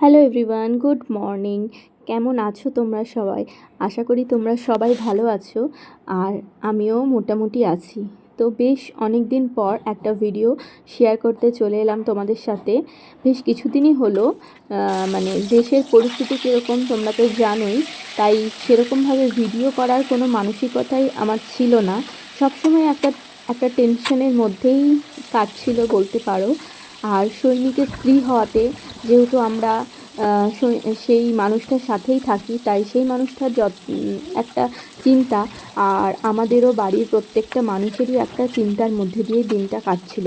Hello everyone good morning কেমন আছো তোমরা সবাই? আশা করি তোমরা সবাই ভালো আছো। আর আমিও মোটামুটি আছি। তো বেশ অনেক দিন পর একটা ভিডিও শেয়ার করতে চলে এলাম তোমাদের সাথে। বেশ কিছুদিনই হলো মানে দেশের পরিস্থিতি কীরকম তোমরা তো জানোই। তাই সেরকমভাবে ভিডিও করার কোনো মানসিকতাই আমার ছিল না। সবসময় একটা একটা টেনশনের মধ্যেই কাটছিল বলতে পারো। আর সৈনিকের স্ত্রী হওয়াতে যেহেতু আমরা সেই মানুষটার সাথেই থাকি, তাই সেই মানুষটার যত একটা চিন্তা, আর আমাদেরও বাড়ির প্রত্যেকটা মানুষেরই একটা চিন্তার মধ্যে দিয়ে দিনটা কাটছিল।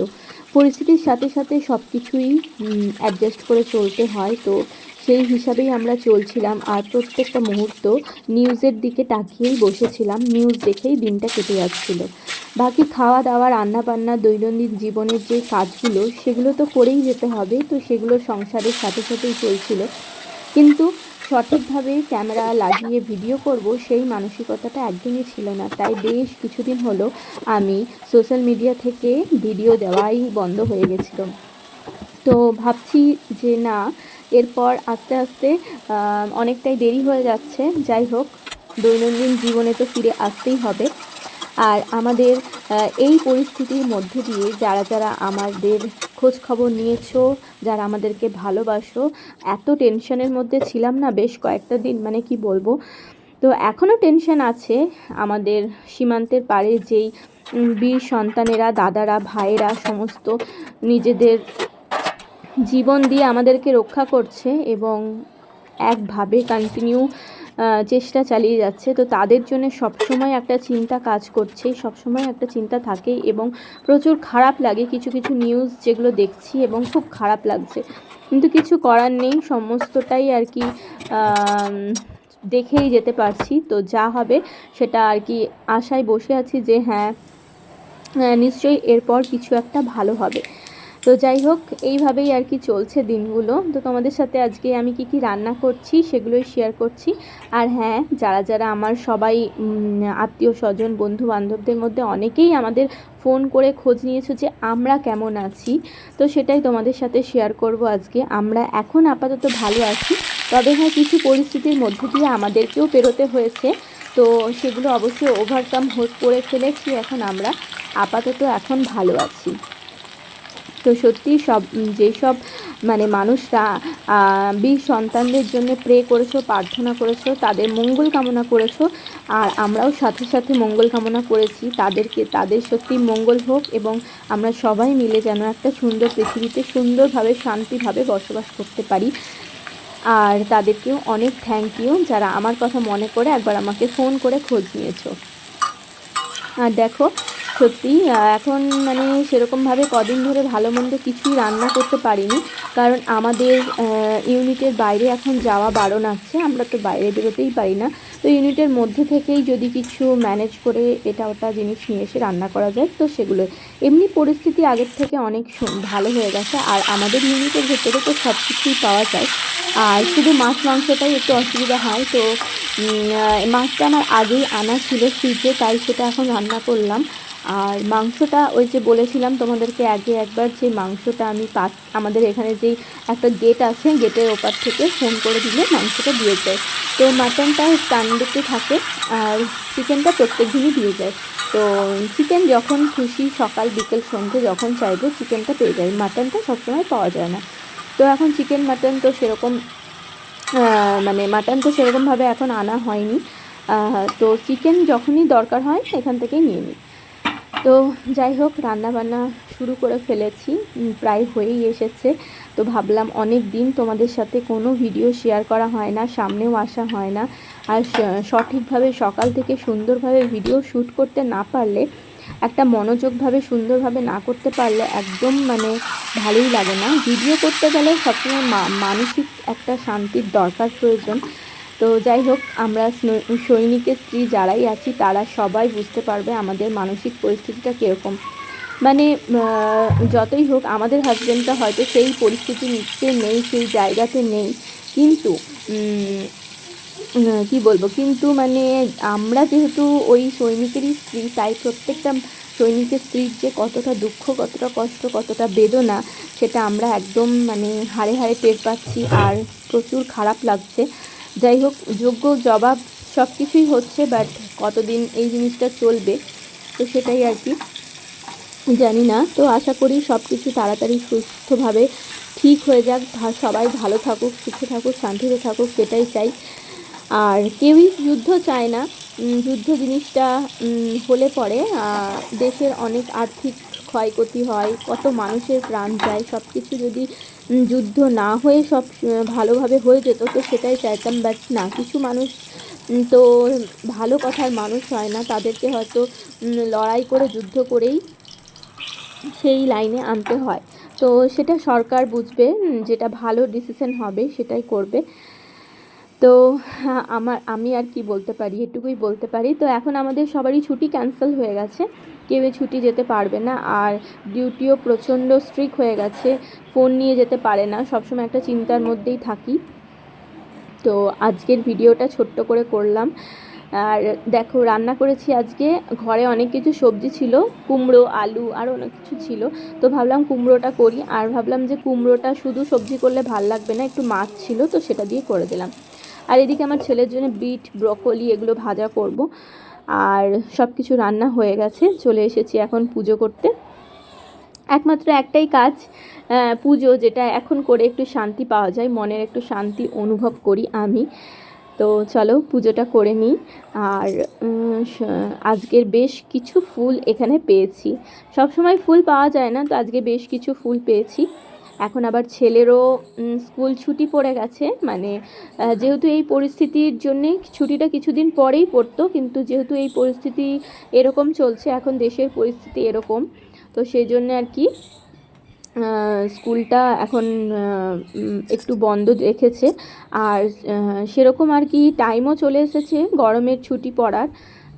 পরিস্থিতির সাথে সাথে সব কিছুই অ্যাডজাস্ট করে চলতে হয়, তো সেই হিসাবেই আমরা চলছিলাম আর প্রত্যেকটা মুহূর্ত নিউজের দিকে তাকিয়েই বসেছিলাম। নিউজ দেখেই দিনটা কেটে যাচ্ছিল। বাকি খাওয়া দাওয়া রান্না বান্না দৈনন্দিন জীবনের যে কাজগুলো, সেগুলো তো করেই যেতে হবে। তো সেগুলো সংসারের সাথে সাথেই চলছিল। কিন্তু সঠিকভাবে ক্যামেরা লাগিয়ে ভিডিও করব সেই মানসিকতাটা একদমই ছিল না। তাই বেশ কিছুদিন হলো আমি সোশ্যাল মিডিয়া থেকে ভিডিও দেওয়াই বন্ধ হয়ে গেছিল। তো ভাবছি যে না এরপর আস্তে আস্তে অনেকটাই দেরি হয়ে যাচ্ছে। যাই হোক, দৈনন্দিন জীবনে তো ফিরে আসতেই হবে। আর আমাদের এই পরিস্থিতির মধ্যে দিয়ে যারা যারা আমাদের খোঁজ খবর নিয়েছো, যারা আমাদেরকে ভালোবাসো, এত টেনশনের মধ্যে ছিলাম না বেশ কয়েকটা দিন মানে কি বলব? তো এখনও টেনশন আছে আমাদের সীমান্তের পাড়ে যেই বীর সন্তানেরা, দাদারা, ভাইয়েরা, সমস্ত নিজেদের জীবন দিয়ে আমাদেরকে রক্ষা করছে এবং একভাবে কন্টিনিউ চেষ্টা চালিয়ে যাচ্ছে। তো তাদের জন্য সবসময় একটা চিন্তা কাজ করছে, সবসময় একটা চিন্তা থাকে এবং প্রচুর খারাপ লাগে কিছু কিছু নিউজ যেগুলো দেখছি এবং খুব খারাপ লাগছে। কিন্তু কিছু করার নেই, সমস্তটাই আর কি দেখেই যেতে পারছি। তো যা হবে সেটা আর কি আশায় বসে আছি যে হ্যাঁ নিশ্চয়ই এরপর কিছু একটা ভালো হবে। তো যাই হোক, এইভাবেই আর কি চলছে দিনগুলো। তো তোমাদের সাথে আজকে আমি কি কি রান্না করছি সেগুলোই শেয়ার করছি। আর হ্যাঁ যারা যারা আমার সবাই আত্মীয় স্বজন বন্ধু বান্ধবদের মধ্যে অনেকেই আমাদের ফোন করে খোঁজ নিয়েছো যে আমরা কেমন আছি, তো সেটাই তোমাদের সাথে শেয়ার করব আজকে। আমরা এখন আপাতত ভালো আছি, তবে হ্যাঁ কিছু পরিস্থিতির মধ্য দিয়ে আমাদেরকেও পেরোতে হয়েছে। তো সেগুলো অবশ্যই ওভারকাম করে ফেলেছি। এখন আমরা আপাতত এখন ভালো আছি। তো সত্যি সব যেসব মানে মানুষরা বীর সন্তানদের জন্য প্রে করেছ, প্রার্থনা করেছ, তাদের মঙ্গল কামনা করেছ, আর আমরাও সাথে সাথে মঙ্গল কামনা করেছি। তাদেরকে, তাদের সত্যি মঙ্গল হোক এবং আমরা সবাই মিলে যেন একটা সুন্দর পৃথিবীতে সুন্দরভাবে, শান্তিভাবে বসবাস করতে পারি। আর তাদেরকেও অনেক থ্যাংক ইউ যারা আমার কথা মনে করে একবার আমাকে ফোন করে খোঁজ নিয়েছো। আর দেখো, সত্যি এখন মানে সেরকমভাবে কদিন ধরে ভালো মন্দ কিছুই রান্না করতে পারিনি। কারণ আমাদের ইউনিটের বাইরে এখন যাওয়া বারণ আছে, আমরা তো বাইরে বেরোতেই পারি না। তো ইউনিটের মধ্যে থেকেই যদি কিছু ম্যানেজ করে এটা ওটা জিনিস নিয়ে এসে রান্না করা যায়, তো সেগুলো। এমনি পরিস্থিতি আগের থেকে অনেক ভালো হয়ে গেছে। আর আমাদের ইউনিটের ভেতরে তো সব কিছুই পাওয়া যায়। আর শুধু মাছ, মাংসটাই একটু অসুবিধা হয়। তো মাছটা আমার আগেই আনা ছিল ফ্রিজে তাই সেটা এখন রান্না করলাম। আর মাংসটা ওই যে বলেছিলাম তোমাদেরকে আগে একবার যে মাংসটা আমি পাত আমাদের এখানে যেই একটা গেট আছে গেটের ওপার থেকে ফোন করে দিলে মাংসটা দিয়ে যায় তো মাটনটা স্ট্যান্ডেতে থাকে আর চিকেনটা প্রত্যেক দিনই দিয়ে যায়। তো চিকেন যখন খুশি সকাল বিকেল সন্ধ্যে যখন চাইব চিকেনটা পেয়ে যায় মাটনটা সবসময় পাওয়া যায় না। তো এখন চিকেন, মাটন তো সেরকম মানে মাটন তো সেরকমভাবে এখন আনা হয়নি। তো চিকেন যখনই দরকার হয় এখান থেকেই নিয়ে নিই। তো যাই হোক, রান্নাবান্না শুরু করে ফেলেছি। প্রায় হয়েই এসেছে। তো ভাবলাম অনেক দিন তোমাদের সাথে কোনো ভিডিও শেয়ার করা হয় না, সামনেও আসা হয় না। আর সঠিকভাবে সকাল থেকে সুন্দরভাবে ভিডিও শ্যুট করতে না পারলে, একটা মনোযোগভাবে সুন্দরভাবে না করতে পারলে একদম মানে ভালোই লাগে না। ভিডিও করতে গেলে সবসময় মানসিক একটা শান্তির দরকার প্রয়োজন। তো যাই হোক, আমরা সৈনিকের স্ত্রী যারাই আছি, তারা সবাই বুঝতে পারবে আমাদের মানসিক পরিস্থিতিটা কীরকম। মানে যতই হোক আমাদের হাজব্যান্ডটা হয়তো সেই পরিস্থিতিতে নেই, সেই জায়গাতে নেই। কিন্তু কি বলব? কিন্তু মানে আমরা যেহেতু ওই সৈনিকেরই স্ত্রী, তাই প্রত্যেকটা সৈনিকের স্ত্রীর যে কতটা দুঃখ, কতটা কষ্ট, কতটা বেদনা, সেটা আমরা একদম মানে হাড়ে হাড়ে টের পাচ্ছি আর প্রচুর খারাপ লাগছে। যাই হোক, যোগ্য জবাব সব কিছুই হচ্ছে বাট কতদিন এই জিনিসটা চলবে? তো সেটাই আর কি। জানি না। তো আশা করি সব কিছু তাড়াতাড়ি সুস্থভাবে ঠিক হয়ে যাক। সবাই ভালো থাকুক সুখে থাকুক, শান্তিতে থাকুক, সেটাই চাই। আর কেউই যুদ্ধ চায় না। যুদ্ধ জিনিসটা হলে পরে দেশের অনেক আর্থিক ক্ষয়ক্ষতি হয়, কত মানুষের প্রাণ যায় সব কিছু যদি যুদ্ধ না হয়ে সব ভালোভাবে হয়ে যেত, তো সেটাই চাইতাম। বাট না, কিছু মানুষ তো ভালো কথার মানুষ হয় না। তাদেরকে হয়তো লড়াই করে, যুদ্ধ করেই সেই লাইনে আনতে হয়। তো সেটা সরকার বুঝবে যেটা ভালো ডিসিশন হবে সেটাই করবে। তো হ্যাঁ, আমার আমি আর কি বলতে পারি এটুকুই বলতে পারি। তো এখন আমাদের সবারই ছুটি ক্যান্সেল হয়ে গেছে। কেউ ছুটি যেতে পারবে না। আর ডিউটিও প্রচণ্ড স্ট্রিক হয়ে গেছে। ফোন নিয়ে যেতে পারে না। সবসময় একটা চিন্তার মধ্যেই থাকি। তো আজকের ভিডিওটা ছোট্ট করে করলাম। আর দেখো, রান্না করেছি আজকে। ঘরে অনেক কিছু সবজি ছিল, কুমড়ো, আলু, আর অনেক কিছু ছিল। তো ভাবলাম কুমড়োটা করি, আর ভাবলাম যে কুমড়োটা শুধু সবজি করলে ভালো লাগবে না, একটু মাছ ছিল, তো সেটা দিয়ে করে দিলাম। আর এদিকে আমার ছেলের জন্য বিট, ব্রকলি এগুলো ভাজা করব। আর সব কিছু রান্না হয়ে গেছে, চলে এসেছি এখন পুজো করতে। একমাত্র একটাই কাজ পুজো, যেটা এখন করে একটু শান্তি পাওয়া যায়, মনের একটু শান্তি অনুভব করি আমি। তো চলো পুজোটা করে নিই। আর আজকের বেশ কিছু ফুল এখানে পেয়েছি। সব সময় ফুল পাওয়া যায় না, তো আজকে বেশ কিছু ফুল পেয়েছি। এখন আবার ছেলেরও স্কুল ছুটি পড়ে গেছে। মানে যেহেতু এই পরিস্থিতির জন্যে ছুটিটা কিছুদিন পরেই পড়তো, কিন্তু যেহেতু এই পরিস্থিতি এরকম চলছে, এখন দেশের পরিস্থিতি এরকম, তো সেই জন্য আর কি স্কুলটা এখন একটু বন্ধ রেখেছে। আর সেরকম আর কি টাইমও চলে এসেছে, গরমের ছুটি পড়ার।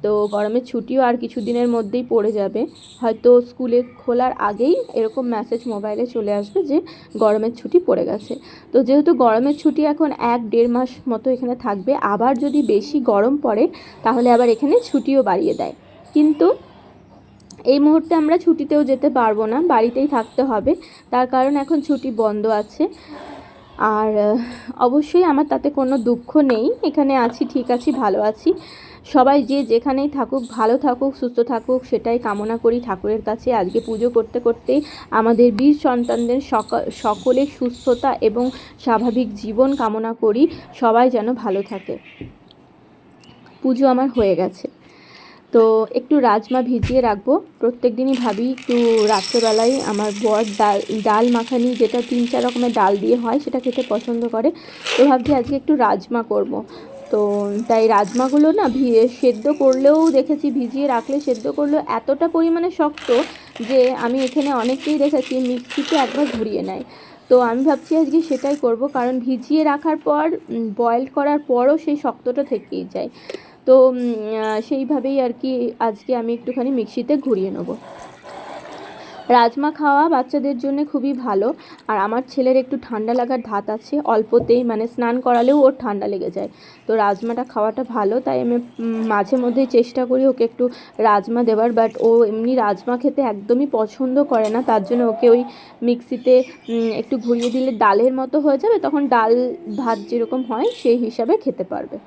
তো গরমের ছুটিও আর কিছু দিনের মধ্যেই পড়ে যাবে। হয়তো স্কুলে খোলার আগেই এরকম মেসেজ মোবাইলে চলে আসবে যে, গরমের ছুটি পড়ে গেছে। তো যেহেতু গরমের ছুটি এখন এক দেড় মাস মতো এখানে থাকবে, আবার যদি বেশি গরম পড়ে, তাহলে আবার এখানে ছুটিও বাড়িয়ে দেয়। কিন্তু এই মুহূর্তে আমরা ছুটিতেও যেতে পারব না, বাড়িতেই থাকতে হবে। তার কারণ এখন ছুটি বন্ধ আছে। আর অবশ্যই আমার তাতে কোনো দুঃখ নেই। এখানে আছি, ঠিক আছি, ভালো আছি। সবাই যে যেখানেই থাকুক, ভালো থাকুক, সুস্থ থাকুক, সেটাই কামনা করি ঠাকুরের কাছে। আজকে পুজো করতে করতেই আমাদের বীর সন্তানদের সকা সকলের সুস্থতা এবং স্বাভাবিক জীবন কামনা করি। সবাই যেন ভালো থাকে। পুজো আমার হয়ে গেছে। তো একটু রাজমা ভিজিয়ে রাখব। প্রত্যেক দিনই ভাবি একটু রাত্রেবেলায় আমার বর ডাল ডাল মাখানি যেটা তিন চার রকমের ডাল দিয়ে হয় সেটা খেতে পছন্দ করে। তো ভাবছি আজকে একটু রাজমা করব। তো তাই রাজমাগুলো না সেদ্ধ করলেও দেখেছি, ভিজিয়ে রাখলে সেদ্ধ করলেও এতটা পরিমাণে শক্ত যে আমি এখানে অনেককেই দেখেছি মিক্সিতে একবার ঘুরিয়ে নেয়। তো আমি ভাবছি আজকে সেটাই করব, কারণ ভিজিয়ে রাখার পর বয়েল করার পরও সেই শক্তটা থেকেই যায়। তো সেইভাবেই আর কি আজকে আমি একটুখানি মিক্সিতে ঘুরিয়ে নেব। রাজমা খাওয়া বাচ্চাদের জন্য খুবই ভালো। আর আমার ছেলের একটু ঠান্ডা লাগার ধাত আছে, অল্পতেই মানে স্নান করালেও ওর ঠান্ডা লেগে যায়। তো রাজমাটা খাওয়াটা ভালো, তাই আমি মাঝে মধ্যেই চেষ্টা করি ওকে একটু রাজমা দেওয়ার বাট ও এমনি রাজমা খেতে একদমই পছন্দ করে না। তার জন্য ওকে ওই মিক্সিতে একটু ঘুরিয়ে দিলে ডালের মতো হয়ে যাবে, তখন ডাল ভাত যেরকম হয় সেই হিসাবে খেতে পারবে।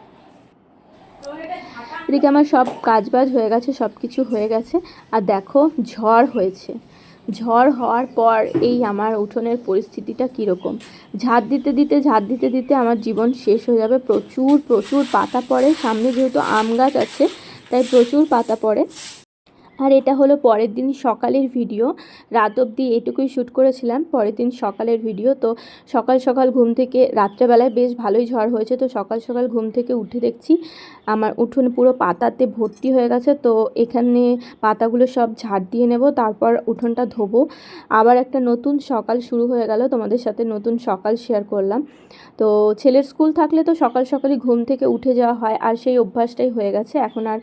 এদিকে আমার সব কাজবাজ হয়ে গেছে সব কিছু হয়ে গেছে। আর দেখো, ঝড় হয়েছে। ঝড় হওয়ার পর এই আমার উঠোনের পরিস্থিতিটা কীরকম? ঝাঁপ দিতে দিতে ঝাঁপ দিতে দিতে আমার জীবন শেষ হয়ে যাবে। প্রচুর প্রচুর পাতা পড়ে। সামনে যেহেতু আম গাছ আছে, তাই প্রচুর পাতা পড়ে। আর এটা হলো পরের দিন সকালের ভিডিও। রাত অবধি এটুকুই শ্যুট করেছিলাম, পরের দিন সকালের ভিডিও। তো সকাল সকাল ঘুম থেকে, রাত্রেবেলায় বেশ ভালোই ঝড় হয়েছে, তো সকাল সকাল ঘুম থেকে উঠে দেখছি আমার উঠোন পুরো পাতাতে ভর্তি হয়ে গেছে। তো এখানে পাতাগুলো সব ঝাড় দিয়ে নেব, তারপর উঠোনটা ধোবো। আবার একটা নতুন সকাল শুরু হয়ে গেল, তোমাদের সাথে নতুন সকাল শেয়ার করলাম। তো ছেলের স্কুল থাকলে তো সকাল সকালই ঘুম থেকে উঠে যাওয়া হয়, আর সেই অভ্যাসটাই হয়ে গেছে। এখন আর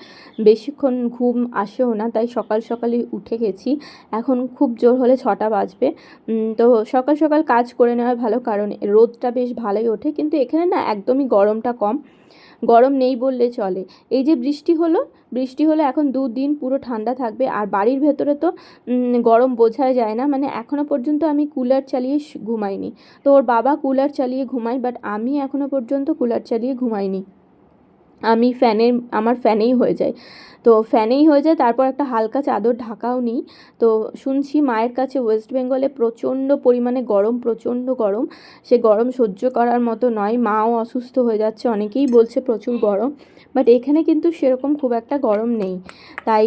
বেশিক্ষণ ঘুম আসেও না, তাই তাই সকাল সকালই উঠে গেছি। এখন খুব জোর হলে ছটা বাজবে। তো সকাল সকাল কাজ করে নেওয়া ভালো কারণ, রোদটা বেশ ভালোই ওঠে, কিন্তু এখানে না একদমই গরমটা কম। গরম নেই বললে চলে। এই যে বৃষ্টি হলো, বৃষ্টি হলে এখন দুদিন পুরো ঠান্ডা থাকবে, আর বাড়ির ভেতরে তো গরম বোঝাই যায় না। মানে এখনও পর্যন্ত আমি কুলার চালিয়ে ঘুমাইনি। তো ওর বাবা কুলার চালিয়ে ঘুমায়, বাট আমি এখনও পর্যন্ত কুলার চালিয়ে ঘুমাইনি। আমি ফ্যানের, আমার ফ্যানেই হয়ে যায়। তো ফ্যানেই হয়ে যায়, তারপর একটা হালকা চাদর ঢাকাও নিই। তো শুনছি মায়ের কাছে ওয়েস্ট বেঙ্গলে প্রচণ্ড পরিমাণে গরম, প্রচণ্ড গরম। সে গরম সহ্য করার মতো নয়, মাও অসুস্থ হয়ে যাচ্ছে, অনেকেই বলছে প্রচুর গরম। বাট এখানে কিন্তু সেরকম খুব একটা গরম নেই। তাই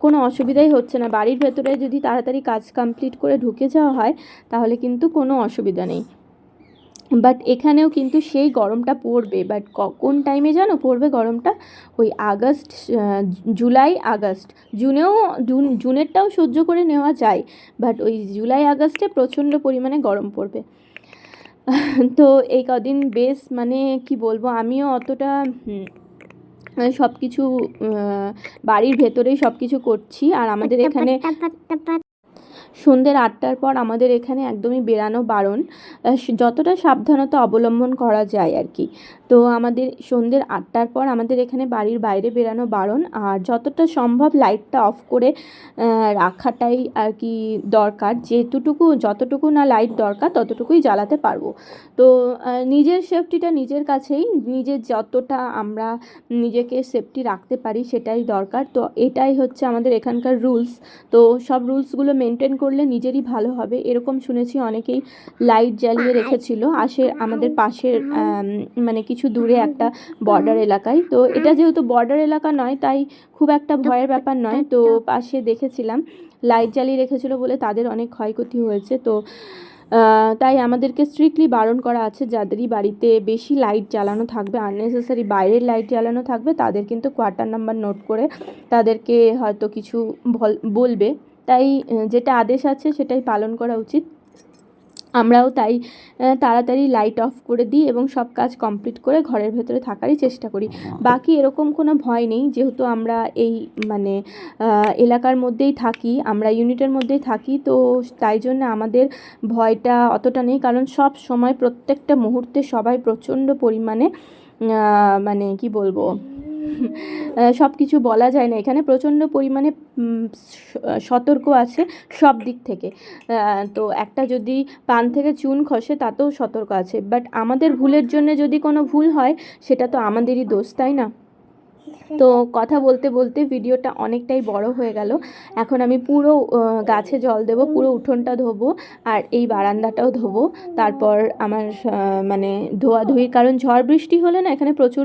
কোনো অসুবিধাই হচ্ছে না। বাড়ির ভেতরে যদি তাড়াতাড়ি কাজ কমপ্লিট করে ঢুকে যাওয়া হয়, তাহলে কিন্তু কোনো অসুবিধা নেই। বাট এখানেও কিন্তু সেই গরমটা পড়বে। বাট কোন টাইমে জানো পড়বে গরমটা? ওই আগস্ট জুলাই আগস্ট। জুনেও জুন জুনেরটাও সহ্য করে নেওয়া যায়। বাট ওই জুলাই আগস্টে প্রচণ্ড পরিমাণে গরম পড়বে। তো এই কদিন বেশ মানে কি বলব আমিও অতটা সব কিছু বাড়ির ভেতরেই সব কিছু করছি। আর আমাদের এখানে সন্ধ্যের আটটার পর আমাদের এখানে একদমই বেরানো বারণ যতটা সাবধানতা অবলম্বন করা যায় আর কি। তো আমাদের সন্ধ্যের আটটার পর আমাদের এখানে বাড়ির বাইরে বেরানো বারণ। আর যতটা সম্ভব লাইটটা অফ করে রাখাটাই আর কি দরকার। যেটুকু, যতটুকু না লাইট দরকার, ততটুকুই জ্বালাতে পারব। তো নিজের সেফটিটা নিজের কাছেই নিজের যতটা আমরা নিজেকে সেফটি রাখতে পারি সেটাই দরকার। তো এটাই হচ্ছে আমাদের এখানকার রুলস তো সব রুলসগুলো মেনটেন করলে নিজেরই ভালো হবে। এরকম শুনেছি অনেকেই লাইট জ্বালিয়ে রেখেছিল। আশের আমাদের পাশের মানে কিছু দূরে একটা বর্ডার এলাকায়। তো এটা যেহেতু বর্ডার এলাকা নয় তাই খুব একটা ভয়ের ব্যাপার নয়। তো পাশে দেখেছিলাম লাইট জ্বালিয়ে রেখেছিল বলে তাদের অনেক ক্ষয়ক্ষতি হয়েছে। তো তাই আমাদেরকে স্ট্রিক্টলি বারণ করা আছে যাদেরই বাড়িতে বেশি লাইট জ্বালানো থাকবে আননেসেসারি বাইরের লাইট জ্বালানো থাকবে তাদের কিন্তু কোয়ার্টার নাম্বার নোট করে তাদেরকে হয়তো কিছু বল- বলবে। তাই যেটা আদেশ আছে সেটাই পালন করা উচিত। আমরাও তাই তাড়াতাড়ি লাইট অফ করে দিই এবং সব কাজ কমপ্লিট করে ঘরের ভেতরে থাকারই চেষ্টা করি। বাকি এরকম কোনো ভয় নেই যেহেতু আমরা এই মানে এলাকার মধ্যেই থাকি আমরা ইউনিটের মধ্যেই থাকি তো তাই জন্য আমাদের ভয়টা অতটা নেই কারণ সব সময় প্রত্যেকটা মুহূর্তে সবাই প্রচণ্ড পরিমাণে মানে কি বলব? সব কিছু বলা যায় না। এখানে প্রচণ্ড পরিমাণে সতর্ক আছে সব দিক থেকে। তো একটা যদি পান থেকে চুন খসে, তাতেও সতর্ক আছে। বাট আমাদের ভুলের জন্য যদি কোনো ভুল হয়, সেটা তো আমাদেরই দোষ, তাই না? তো কথা বলতে বলতে ভিডিওটা অনেকটাই বড় হয়ে গেল। এখন আমি পুরো গাছে জল দেব, পুরো উঠোনটা ধোবো আর এই বারান্দাটাও ধোবো। তারপর আমার মানে ধোয়াধুয়ি কারণ ঝড় বৃষ্টি হলে না এখানে প্রচুর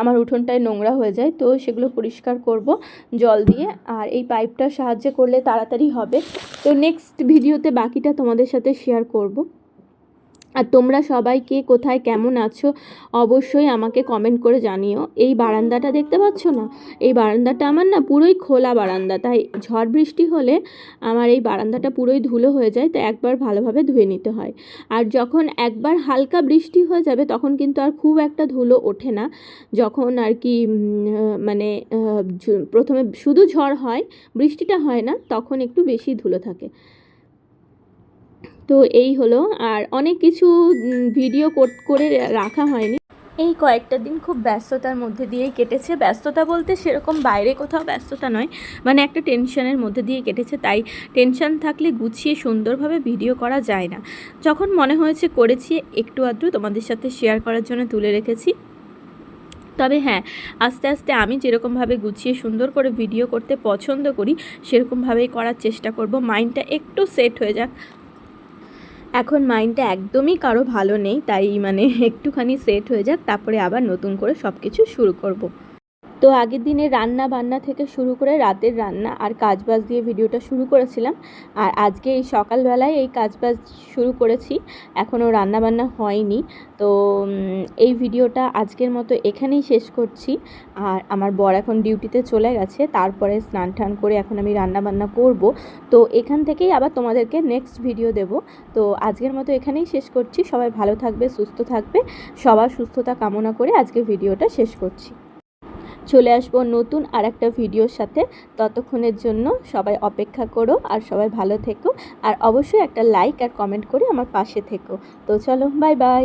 আমার উঠোনটায় নোংরা হয়ে যায়। তো সেগুলো পরিষ্কার করব জল দিয়ে আর এই পাইপটার সাহায্যে করলে তাড়াতাড়ি হবে। তো নেক্সট ভিডিওতে বাকিটা তোমাদের সাথে শেয়ার করব। আর তোমরা সবাই কে, কোথায়, কেমন আছো, অবশ্যই আমাকে কমেন্ট করে জানিও। এই বারান্দাটা দেখতে পাচ্ছ না? এই বারান্দাটা আমার না পুরোই খোলা বারান্দা, তাই ঝড় বৃষ্টি হলে আমার এই বারান্দাটা পুরোই ধুলো হয়ে যায় তাই একবার ভালোভাবে ধুয়ে নিতে হয়। আর যখন একবার হালকা বৃষ্টি হয়ে যাবে, তখন কিন্তু আর খুব একটা ধুলো ওঠে না। যখন আর কি মানে প্রথমে শুধু ঝড় হয়, বৃষ্টিটা হয় না, তখন একটু বেশি ধুলো থাকে। তো এই হলো। আর অনেক কিছু ভিডিও করে রাখা হয়নি। এই কয়েকটা দিন খুব ব্যস্ততার মধ্যে দিয়েই কেটেছে। ব্যস্ততা বলতে সেরকম বাইরে কোথাও ব্যস্ততা নয় মানে একটা টেনশনের মধ্যে দিয়ে কেটেছে। তাই টেনশন থাকলে গুছিয়ে সুন্দরভাবে ভিডিও করা যায় না। যখন মনে হয়েছে করেছি, একটু আধটু তোমাদের সাথে শেয়ার করার জন্য তুলে রেখেছি। তবে হ্যাঁ আস্তে আস্তে আমি যেরকমভাবে গুছিয়ে সুন্দর করে ভিডিও করতে পছন্দ করি, সেরকমভাবেই করার চেষ্টা করব। মাইন্ডটা একটু সেট হয়ে যাক। এখন মাইন্ডটা একদমই কারও ভালো নেই, তাই মানে একটুখানি সেট হয়ে যাক, তারপরে আবার নতুন করে সব কিছু শুরু করব। তো আগের দিনে রান্না বান্না থেকে শুরু করে রাতের রান্না আর কাজবাজ দিয়ে ভিডিওটা শুরু করেছিলাম। আর আজকে এই সকালবেলায় এই কাজবাজ শুরু করেছি। এখনও রান্না বান্না হয়নি। তো এই ভিডিওটা আজকের মতো এখানেই শেষ করছি। আর আমার বর এখন ডিউটিতে চলে গেছে। তারপরে স্নান টান করে এখন আমি রান্না বান্না করব। তো এখান থেকেই আবার তোমাদেরকে নেক্সট ভিডিও দেব। তো আজকের মতো এখানেই শেষ করছি। সবাই ভালো থাকবে, সুস্থ থাকবে। সবার সুস্থতা কামনা করে আজকে ভিডিওটা শেষ করছি। চলে আসব নতুন আর একটা ভিডিওর সাথে। ততক্ষণের জন্য সবাই অপেক্ষা করো আর সবাই ভালো থেকো। আর অবশ্যই একটা লাইক আর কমেন্ট করে আমার পাশে থেকো। তো চলো বাই বাই